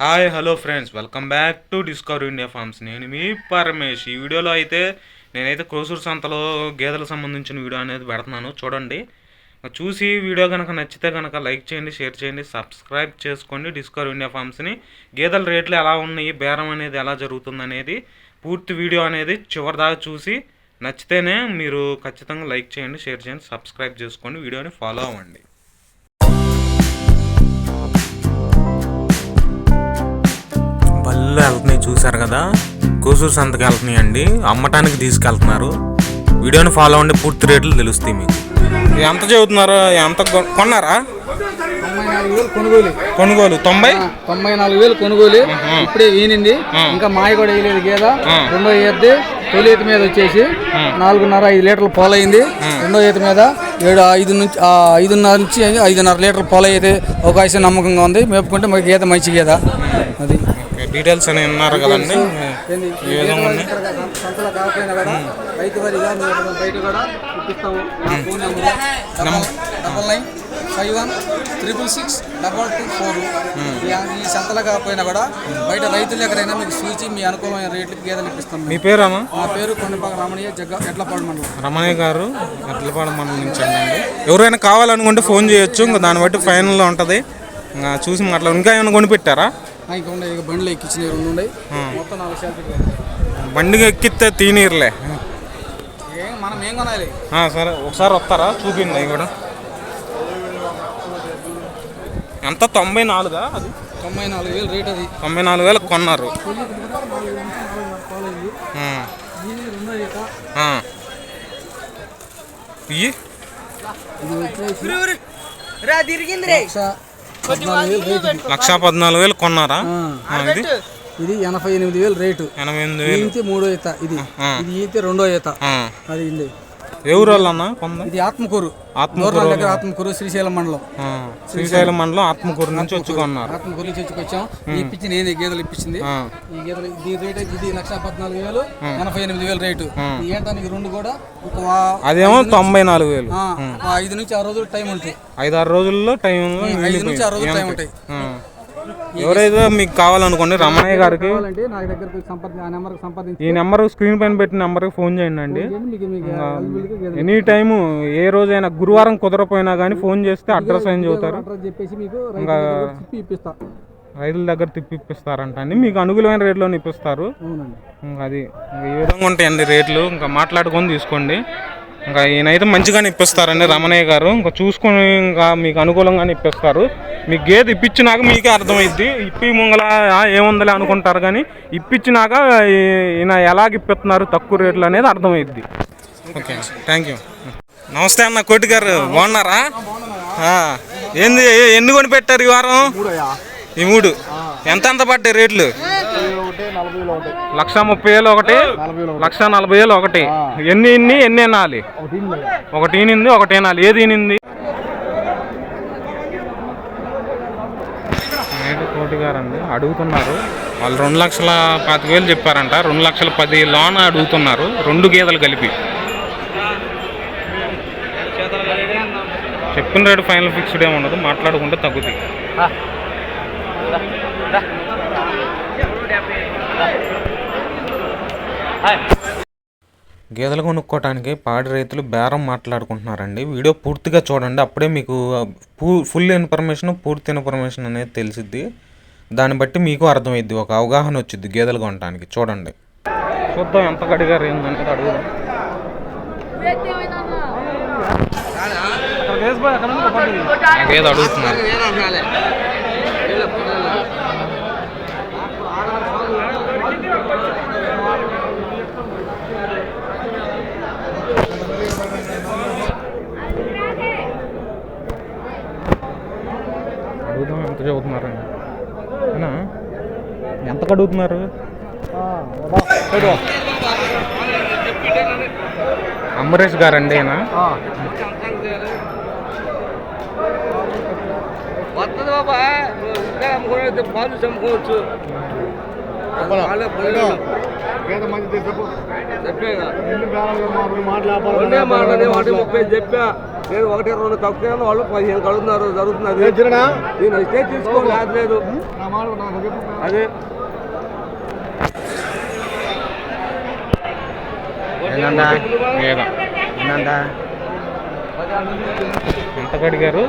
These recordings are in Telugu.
Hi hello friends. Welcome back to discover India farms. నేను మీ పరమేష్ ఈ వీడియోలో అయితే నేనైతే క్రోసూరు సంతలో గేదెలకు సంబంధించిన వీడియో అనేది పెడుతున్నాను. చూడండి. చూసి వీడియో కనుక నచ్చితే కనుక లైక్ చేయండి షేర్ చేయండి సబ్స్క్రైబ్ చేసుకోండి. డిస్కవర్ ఇండియా ఫార్మ్స్ని గేదెల రేట్లు ఎలా ఉన్నాయి బేరం అనేది ఎలా జరుగుతుంది అనేది పూర్తి వీడియో అనేది చివరి దాకా చూసి నచ్చితేనే మీరు ఖచ్చితంగా లైక్ చేయండి షేర్ చేయండి సబ్స్క్రైబ్ చేసుకోండి వీడియోని ఫాలో అవ్వండి. బళ్ళు వెళ్తున్నాయి చూసారు కదా? కూసూరు సంతకి వెళ్తున్నాయి అండి. అమ్మటానికి తీసుకెళ్తున్నారు. వీడియోని ఫాలో అవ్వండి పూర్తి రేట్లు తెలుస్తాయి మీకు. ఎంత చెబుతున్నారు ఎంత కొన్నారా? తొంభై నాలుగు వేలు కొనుగోలు. కొనుగోలు తొంభై తొంభై నాలుగు వేలు కొనుగోలు. ఇప్పుడే ఈనింది. ఇంకా మాయ కూడా వేయలేదు గేద. రెండో ఈత తొలి ఈత మీద వచ్చేసి నాలుగున్నర ఐదు లీటర్లు పాలైంది రెండో ఈత మీద ఏడు ఐదు నుంచి ఐదున్నర నుంచి ఐదున్నర లీటర్లు పాలైతే అవకాశం నమ్మకంగా ఉంది. మేపుకుంటే మాకు గీత మంచి గీత అది. డీటెయిల్స్ అని ఉన్నారు కదండి. ఏంది? ఈ ఏ విధంగా గీత ఉన్నాయి ఇక్కడ సంతలో కాకపోయినా కూడా రైతు వారిగా మేము బయట కూడా ఇప్పిస్తాము. నా phone number double nine five one triple six double two four. ఈ సంతలో కాకపోయినా కూడా బయట రైతుల దగ్గరైనా మీకు సూచి మీ అనుకూలమైన రేట్లకి గేదెలు ఇప్పిస్తాం మీ పేరమ్మా మా పేరు కొండపాక రామణయ్య జగ్గ ఎడ్లపాడు మండలం. రమణయ్య గారు ఎట్లపాడు మండలం నుంచి అండి. ఎవరైనా కావాలనుకుంటే ఫోన్ చేయొచ్చు ఇంకా దాన్ని బట్టి ఫైనల్లో ఉంటుంది. చూసి మాట్లాడు ఇంకా ఏమైనా కొనిపెట్టారా ఇంకా ఉన్నాయి ఇక బండ్లు ఎక్కించినవి రెండు ఉన్నాయి మొత్తం నాలుగు షాపులు బండికి ఎక్కితే తీనీరులే. ఏం మనం ఏం కొనాలి? ఆ, సరే ఒకసారి వస్తారా? చూపిండి అవి కూడా. ఎంత? తొంభై నాలుగా అది? తొంభై నాలుగు వేలు రేట్ అది. తొంభై నాలుగు వేలకు కొన్నారు. ఇయ్యి. ఇది వచ్చేసి లక్ష పద్నాలుగు వేలు రేట్ ఇది. లక్ష పద్నాలుగు వేలు కొన్నారా? ఇది? ఇది ఎనభై ఎనిమిది వేలు రేటు. ఎనభై ఎనిమిది వేలు. మూడో ఈత. ఇది. ఇది ఈత రెండో ఈత. అది ఇది ఎవరు కొంద ఇది ఆత్మకూరు. ఆత్మకూరు దగ్గర ఆత్మకూరు శ్రీశైలం మండలం. శ్రీశైలం మండలం ఆత్మకూరు నుంచి వచ్చి కొన్నారు ఆత్మకూరు నుంచి వచ్చుకొచ్చాం. ఈ ఇప్పించి నేనే గేదెలు ఇప్పించింది. ఈ గేదెలు దీని రేట్ ఇది లక్ష పద్నాలుగు వేలు ఎనభై ఎనిమిది వేలు రేటు. ఏటానికి రెండు కూడా ఒక అదేమో తొంభై నాలుగు వేలు. ఐదు నుంచి ఆరు రోజులు టైం ఉంటాయి. ఐదారు రోజుల్లో టైం ఐదు నుంచి ఆరు రోజులు టైం ఉంటాయి. ఎవరైతే మీకు కావాలనుకోండి రమణయ్య గారికి కావాలంటే నాకు దగ్గరకు సంపాదించి ఆ నెంబర్కి సంపాదించి ఈ నెంబర్ స్క్రీన్ పైన పెట్టిన నెంబర్కి ఫోన్ చేయండి అండి. మీకు మీకు available గా గేదెలు ఎనీ టైము ఏ రోజైనా గురువారం కుదరపోయినా కానీ ఫోన్ చేస్తే అడ్రస్ ఏం చెబుతారు? అడ్రస్ చెప్పేసి మీకు రైతు దగ్గర చెప్పి ఇప్పిస్తా. రైతుల దగ్గర తిప్పిస్తారంట అండి. మీకు అనుకూలమైన రేట్లో ఇప్పిస్తారు. అవునండి. ఇంకా అది ఇంకా ఈ విధంగా ఉంటాయండి రేట్లు. ఇంకా మాట్లాడుకొని తీసుకోండి. ఇంకా ఈయనైతే మంచిగానే ఇప్పిస్తారండి రమణయ్య గారు. ఇంకా చూసుకొని ఇంకా మీకు అనుకూలంగానే ఇప్పిస్తారు. మీకు గేదె ఇప్పించినాక మీకే అర్థమైద్ది. ఇప్పి ముంగల ఏముందిలే అనుకుంటారు కానీ ఇప్పించినాక ఈయన ఎలాగ ఇప్పిస్తున్నారు తక్కువ రేట్లు అనేది అర్థమైద్ది. ఓకే. థ్యాంక్ యూ నమస్తే అన్న కోటి గారు బాగున్నారా? ఏంది ఎన్ని కొని పెట్టారు ఈ వారం? ఈ మూడు. ఎంత ఎంత పడ్డాయి రేట్లు? లక్ష ముప్పై వేలు ఒకటి. లక్ష నలభై వేలు ఒకటి ఎన్ని ఇన్ని ఎన్ని ఎనాలి ఒకటి ఈనింది ఒకటి ఏనాలి ఏది ఈనింది కోటి గారు అండి అడుగుతున్నారు. వాళ్ళు రెండు లక్షల పాతిక వేలు చెప్పారంట. రెండు లక్షల పది లోన అడుగుతున్నారు. రెండు గేదెలు కలిపి. చెప్పిన రేటు ఫైనల్ ఫిక్స్డ్ ఏమి ఉండదు. మాట్లాడుకుంటే తగ్గుతాయి. గేదెలు కొనుక్కోవడానికి పాడి రైతులు బేరం మాట్లాడుకుంటున్నారండి. వీడియో పూర్తిగా చూడండి. అప్పుడే మీకు పూ- ఫుల్ ఇన్ఫర్మేషన్ పూర్తి ఇన్ఫర్మేషన్ అనేది తెలిసిద్ది. దాన్ని బట్టి మీకు అర్థమైద్ది. ఒక అవగాహన వచ్చింది గేదెలు కొనడానికి చూడండి. చూద్దాం ఎంత గడిగారు ఏందనేది అడుగుదాం. ఆ గేదె అడుగుతున్నారు అడుగుదాం ఎంత చదువుతున్నారండి అవునా ఎంత అడుగుతున్నారు అంబరీష్ గారండి ఈయన వస్తుంది బాబా. ఇంకా అమ్ముకోవచ్చు పాలు ముప్పై చెప్పా. నేను ఒకటి రెండు తక్కువ వాళ్ళు పదిహేను కడుగుతున్నారు జరుగుతున్నది. నేను ఇస్తే తీసుకో లేదు లేదు. అదే. లేదా ఎంత కడిగారు?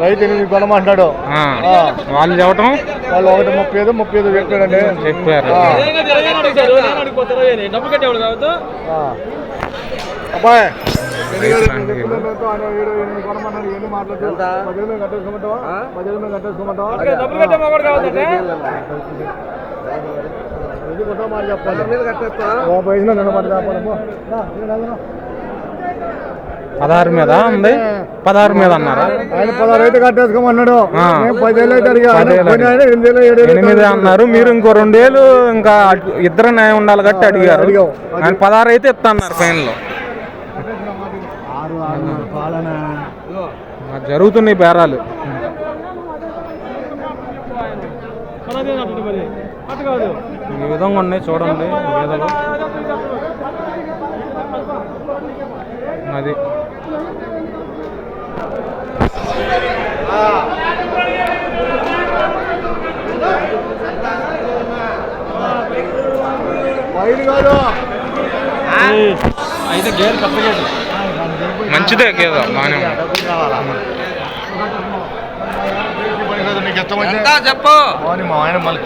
రైతు ఎనిమిది ఆ, వాళ్ళు చెప్పటం? వాళ్ళు ఒకటి ముప్పై ఐదు ముప్పై ఐదు చెప్పాడండి. చెప్పారు. ఆ. అబ్బాయి. రైతులంటే కొట్ట. పదహారు మీద ఉంది. పదహారు మీద అన్నారా? ఆయన పదహారు అయితే కట్టేసుకోమన్నాడు ఎనిమిది అన్నారు. మీరు ఇంకో రెండేళ్ళు ఇంకా ఇద్దరు న్యాయం ఉండాలి గట్టి అడిగారు. అడిగాం. ఆయన పదహారు అయితే ఇస్తా అన్నారు ఫైన్ పాలన జరుగుతున్నాయి బేరాలు. ఈ విధంగా ఉన్నాయి చూడండి గేదెలు. అది వైన్ కాదు మంచిదే గేద బాగానే చెప్పు? మా ఆయన మళ్ళీ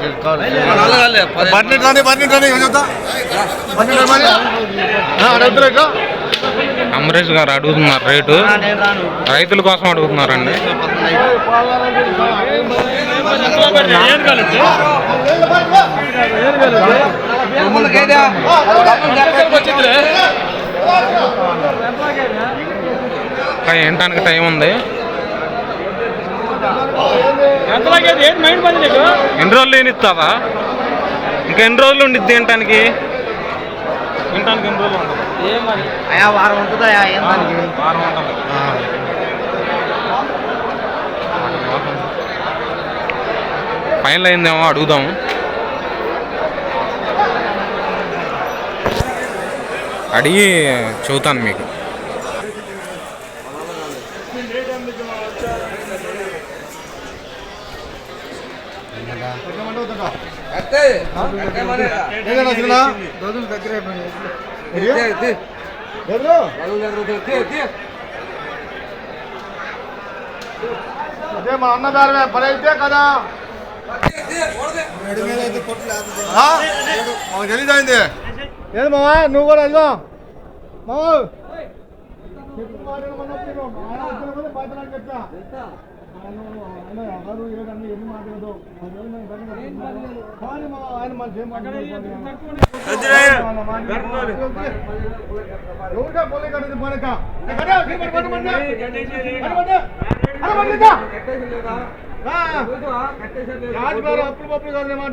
రాని రాని అడుగుతున్నా అమరేష్ గారు అడుగుతున్నారు రేటు. రైతుల కోసం అడుగుతున్నారండి? ఇంకా ఏంటానికి టైం ఉంది. ఎన్ని రోజులు ఏమి ఇస్తావా ఇంకా ఎన్ని రోజులు ఉండిద్ది తినటానికి? ఎన్ని రోజులు ఉండదు. వారం ఉంటుంది? ఫైనల్ అయిందేమో అడుగుదాం. అడిగి చెబుతాను మీకు కట్టే. కట్టేమని. ఏదైనా వచ్చినా రోజులు దగ్గర. అదే మా అన్నదారమే పని అయితే కదా? తీ, తీ, కొడదే. ఆ? మాకు తెలీదండి ఏది మావా? నువ్వు కూడా అదిగో మావా? చెప్పా. ఆయన రాజుగారు అప్పులు పప్పులు కాదు మాట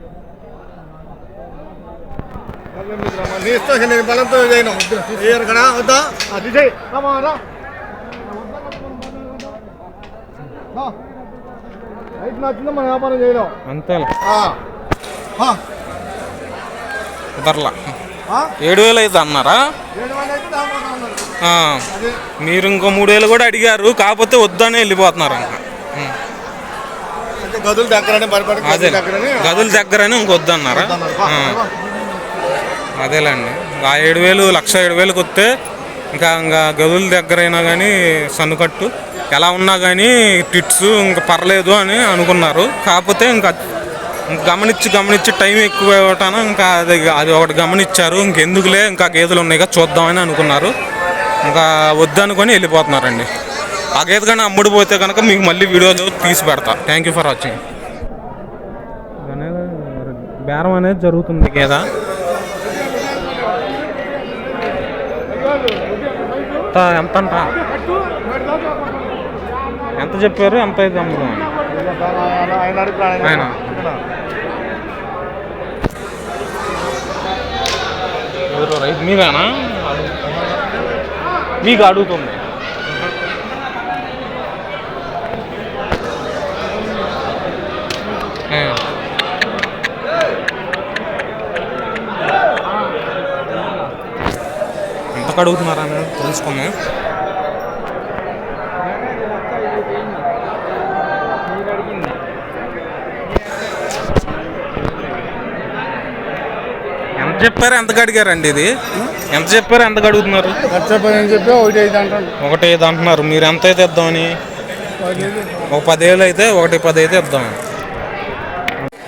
నీ ఇష్టం నేను బలంతో చేయను ఏరు కదా వద్దా? అది చేయి రామా రా. రా. రైతు నచ్చిందో మన వ్యాపారం. కుదరలా? ఏడు వేలు అయితే అన్నారా? మీరు ఇంకో మూడు వేలు కూడా అడిగారు కాకపోతే వద్దనే వెళ్ళిపోతున్నారు గదులు దగ్గరనే గదుల దగ్గరని ఇంకొద్దన్నారా? అదేలేండి. ఆ ఏడు వేలు లక్ష ఏడు వేలకు వస్తే ఇంకా ఇంకా గదుల దగ్గర అయినా కానీ సన్నుకట్టు ఎలా ఉన్నా కానీ టిట్స్ ఇంకా పర్లేదు అని అనుకున్నారు. కాకపోతే ఇంకా గమనించి గమనించి టైం ఎక్కువ ఇవ్వటాన ఇంకా అది అది ఒకటి గమనించారు ఇంకెందుకులే ఇంకా గేదెలు ఉన్నాయి కదా చూద్దామని అనుకున్నారు. ఇంకా వద్దనుకొని వెళ్ళిపోతున్నారండి. ఆ గేదె కానీ అమ్ముడిపోతే కనుక మీకు మళ్ళీ వీడియోలో తీసి పెడతా. థ్యాంక్ యూ ఫర్ వాచింగ్ బేరం అనేది జరుగుతుంది గేద? ఎంత ఎంత అంట? ఎంత చెప్పారు? ఎంత అయితే అమ్ముదాం? ఆయన. రైతు మీదేనా మీకు అడుగుతుంది. ఎంతకు అడుగుతున్నారా అనేది తెలుసుకుందాం ఎంత చెప్పారు ఎంతకు అడిగారండి ఇది? ఎంత చెప్పారు ఎంతకు అడుగుతున్నారు? చెప్పి ఒకటి ఐదు అంటాను ఒకటి ఐదు అంటున్నారు. మీరు ఎంత అయితే ఇద్దామని? ఒక పదేళ్ళు అయితే ఒకటి పది అయితే ఇద్దాం.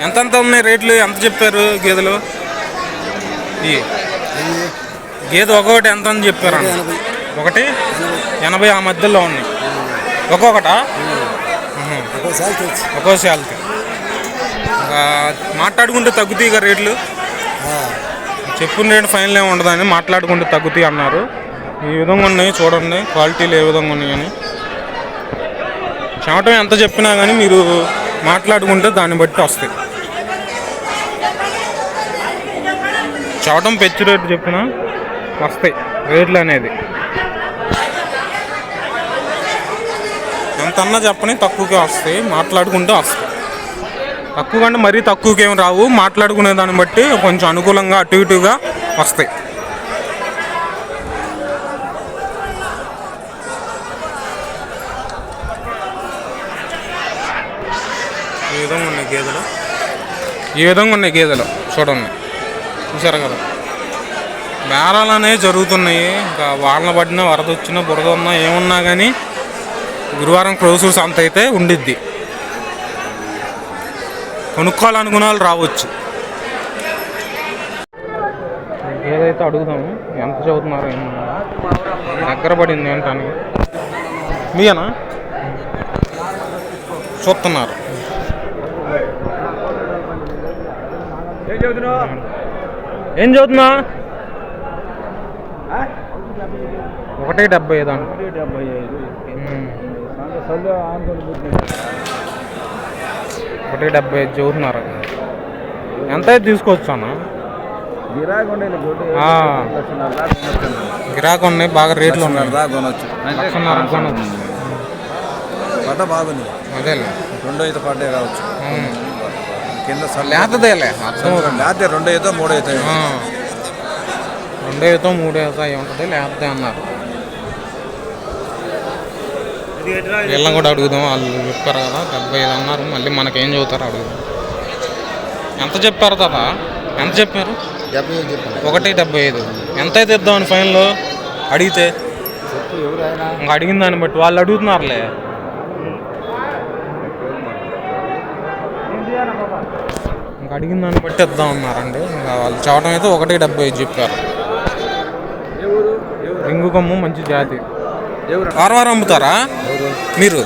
ఎంత ఎంత ఉన్నాయి రేట్లు? ఎంత చెప్పారు గేదెలు? ఈ గేదె ఒక్కొక్కటి ఎంత అని చెప్పారు ఒకటి? ఎనభై ఆ మధ్యలో ఉన్నాయి. ఒక్కొక్కటా. ఒక్కో శాలకి మాట్లాడుకుంటే తగ్గుతాయి ఇక రేట్లు? చెప్పిన రేటు ఫైనల్ ఏమి ఉండదని మాట్లాడుకుంటే తగ్గుతాయి అన్నారు. ఈ విధంగా ఉన్నాయి చూడండి క్వాలిటీలు ఏ విధంగా ఉన్నాయని. చెమటం ఎంత చెప్పినా కానీ మీరు మాట్లాడుకుంటే దాన్ని బట్టి వస్తాయి. చెవటం పెచ్చు రేటు చెప్పినా? వస్తాయి రేట్లు అనేది. ఎంత అన్నా చెప్పని తక్కువకే వస్తాయి మాట్లాడుకుంటే వస్తాయి. తక్కువ కంటే మరీ తక్కువకి రావు మాట్లాడుకునే దాన్ని బట్టి కొంచెం అనుకూలంగా అటు ఇటుగా వస్తాయి. ఈ విధంగా ఉన్నాయి గేదెలు? ఈ విధంగా ఉన్నాయి గేదెలు చూడండి. చూసారు కదా? బేరాలు అనేవి జరుగుతున్నాయి. ఇంకా వాళ్ళని పడిన వరద వచ్చినా బురద ఉన్నా ఏమున్నా కానీ గురువారం క్రోసూర్స్ అంత అయితే ఉండిద్ది. కొనుక్కోవాలనుకున్న వాళ్ళు రావచ్చు. ఏదైతే అడుగుదాము ఎంత చదువుతున్నారు దగ్గర పడింది ఏంటని. మీయనా? చూస్తున్నారు. ఏం చదువుతున్నా? ఒకటి డెబ్బై ఐదు అంట. డెబ్బై ఐదు. ఒకటి డెబ్బై ఐదు చదువుతున్నారు ఎంత అయితే తీసుకోవచ్చు అన్న గిరాకు ఉన్నాయి బాగా రేట్లు ఉన్నాయి. కొనొచ్చు. కొనొచ్చు. పడ్డ బాగుంది. అదేలే. రెండో అయితే పడ్డే కావచ్చు. కింద లేతదేలే రెండో మూడో అయితే ఆ. రెండో మూడో ఉంటుంది లేకపోతే అన్నారు. వీళ్ళని కూడా అడుగుదాం. వాళ్ళు చెప్పారు కదా డెబ్బై ఐదు అన్నారు. మళ్ళీ మనకేం చదువుతారో అడుగుదాం. ఎంత చెప్పారు తాత? ఎంత చెప్పారు? డెబ్బై ఐదు చెప్పాను ఒకటి డెబ్బై ఐదు. ఎంత అయితే ఇద్దామని ఫైనల్లో అడిగితే. ఇంకా అడిగిన దాన్ని బట్టి వాళ్ళు అడుగుతున్నారులే. ఇంకా అడిగిన దాన్ని బట్టి ఇద్దాం అన్నారండి. ఇంకా వాళ్ళు చెప్పడం అయితే ఒకటి డెబ్బై ఐదు చెప్పారు. రింగు కొమ్ము మంచి జాతి. వారం వారం అమ్ముతారా? మీరు?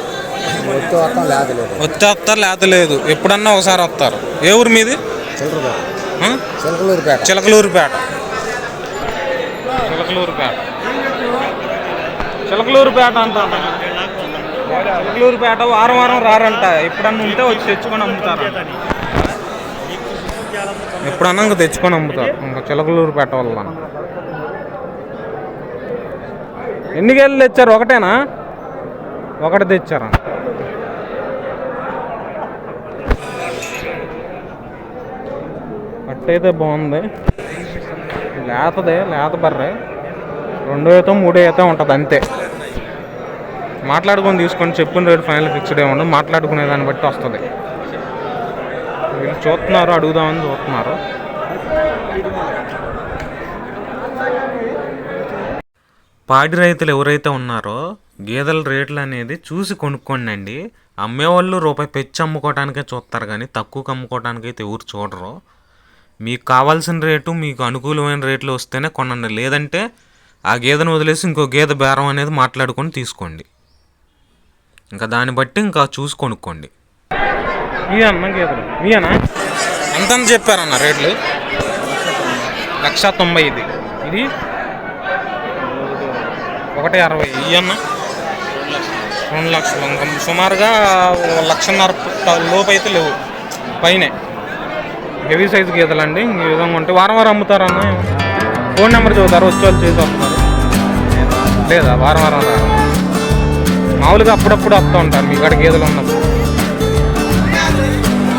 లేదలేదు వచ్చేస్తారు లేత లేదు. ఎప్పుడన్నా ఒకసారి వస్తారు. ఏ ఊరు మీది? చిలకలూరుపేట. చిలకలూరుపేట. చిలకలూరుపేట. చిలకలూరుపేట అంట చిలకలూరుపేట వారం వారం రారంట. ఎప్పుడన్నా ఉంటే వచ్చి తెచ్చుకొని అమ్ముతారు. ఎప్పుడన్నా ఇంకా తెచ్చుకొని అమ్ముతారు. ఇంకా చిలకలూరుపేట వల్ల. ఎన్ని గేళ్ళు తెచ్చారు? ఒకటేనా? ఒకటి తెచ్చారా? పట్టయితే బాగుంది. లేతదే లేత బర్రె. రెండో అయితే మూడో అయితే ఉంటుంది అంతే. మాట్లాడుకొని తీసుకొని చెప్పిన రేటు ఫైనల్ ఫిక్స్డ్ ఏమి ఉండదు మాట్లాడుకునే దాన్ని బట్టి వస్తుంది. వీళ్ళు చూస్తున్నారు అడుగుదామని చూస్తున్నారు. పాడి రైతులు ఎవరైతే ఉన్నారో గేదెల రేట్లు అనేది చూసి కొనుక్కోండి అండి అమ్మేవాళ్ళు రూపాయి పెంచి అమ్ముకోవడానికే చూస్తారు కానీ తక్కువకి అమ్ముకోవడానికి అయితే ఎవరు చూడరు. మీకు కావాల్సిన రేటు మీకు అనుకూలమైన రేట్లు వస్తేనే కొనండి. లేదంటే ఆ గేదెను వదిలేసి ఇంకో గేదె బేరం అనేది మాట్లాడుకొని తీసుకోండి. ఇంకా దాన్ని బట్టి ఇంకా చూసి కొనుక్కోండి. ఎంత చెప్పారన్న రేట్లు? లక్ష తొంభై ఇది ఇది ఒకటి అరవై. ఇవన్న రెండు లక్షలు. సుమారుగా లక్షన్నర లోపు అయితే లేవు. పైనే. హెవీ సైజ్ గీతలండి ఈ విధంగా ఉంటే వారం వారం అమ్ముతారన్న? ఫోన్ నెంబర్ చదువుతారు వచ్చి వాళ్ళు చేసి వస్తున్నారు. లేదా వారం వారం రారు. మామూలుగా అప్పుడప్పుడు వస్తూ ఉంటారు. మీ కాడ గీతలు ఉన్నప్పుడు.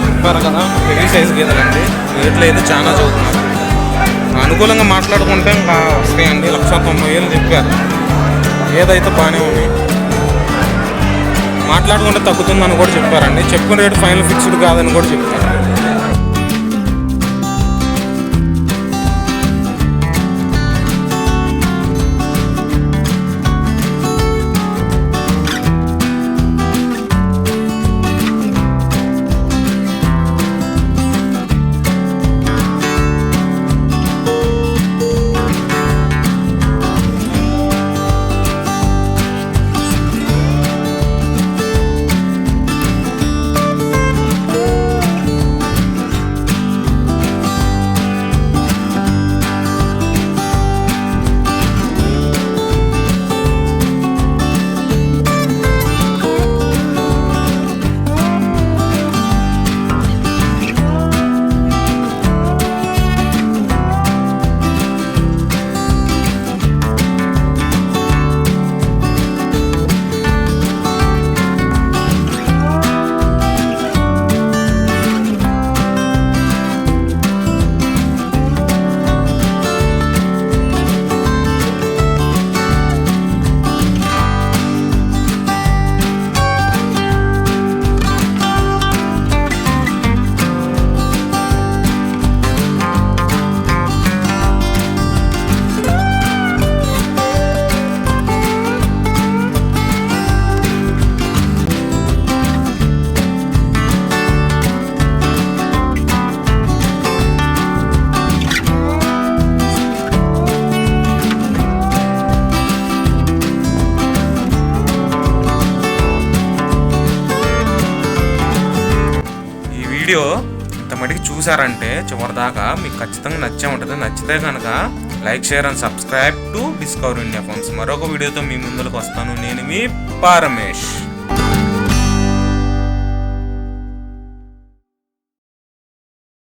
చెప్పారు కదా హెవీ సైజ్ గీతలండి రేట్లు అయితే చాలా చదువుతున్నారు. అనుకూలంగా మాట్లాడుకుంటే ఇంకా వస్తాయండి. లక్ష తొంభై వేలు చెప్పారు. ఏదైతే బాగానే ఉంది. మాట్లాడుకుంటే తగ్గుతుందని కూడా చెప్పారండి. చెప్పుకునే రేటు ఫైనల్ ఫిక్స్డ్ కాదని కూడా చెప్పారు వీడియో ఇంత మటుకు చూసారంటే చివరిదాకా మీకు ఖచ్చితంగా నచ్చే ఉంటుంది. నచ్చితే కనుక like share and subscribe to discover India phones మరొక వీడియోతో మీ ముందుకు వస్తాను. నేను మీ పారమేష్.